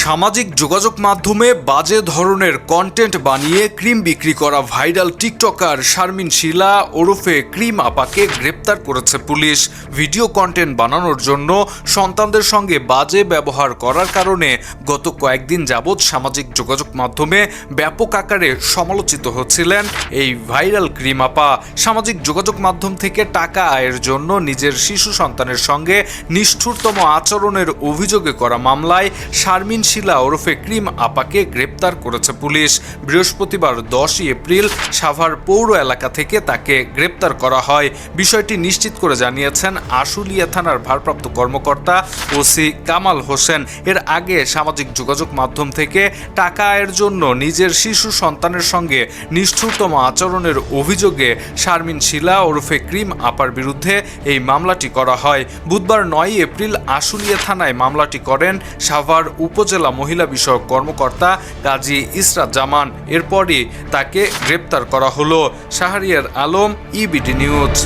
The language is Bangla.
সামাজিক যোগাযোগ মাধ্যমে বাজে ধরনের কন্টেন্ট বানিয়ে ক্রিম বিক্রি করা ভাইরাল টিকটকার শারমিন শিলা ওরফে ক্রিম আপাকে গ্রেপ্তার করেছে পুলিশ। ভিডিও কন্টেন্ট বানানোর জন্য সন্তানদের সঙ্গে বাজে ব্যবহার করার কারণে গত কয়েকদিন যাবৎ সামাজিক যোগাযোগ মাধ্যমে ব্যাপক আকারে সমালোচিত হচ্ছিলেন এই ভাইরাল ক্রিম আপা। সামাজিক যোগাযোগ মাধ্যম থেকে টাকা আয়ের জন্য নিজের শিশু সন্তানের সঙ্গে নিষ্ঠুরতম আচরণের অভিযোগে করা মামলায় শারমিন শিলা ওরফে ক্রিম আপাকে গ্রেপ্তার করেছে পুলিশ। বৃহস্পতিবার দশই এপ্রিল সাভার পৌর এলাকা থেকে তাকে গ্রেপ্তার করা হয়। বিষয়টি নিশ্চিত করে জানিয়েছেন আশুলিয়া থানার ভারপ্রাপ্ত কর্মকর্তা ওসি কামাল হোসেন। এর আগে সামাজিক যোগাযোগ মাধ্যম থেকে টাকা আয়ের জন্য নিজের শিশু সন্তানের সঙ্গে নিষ্ঠুরতম আচরণের অভিযোগে শারমিন শিলা ওরফে ক্রিম আপার বিরুদ্ধে এই মামলাটি করা হয়। বুধবার নয় এপ্রিল আশুলিয়া থানায় মামলাটি করেন সাভার উপজেলা মহিলা বিষয়ক কর্মকর্তা কাজী ইসরা জামান। এরপরই তাকে গ্রেপ্তার করা হলো। Shahriar Alam EBD news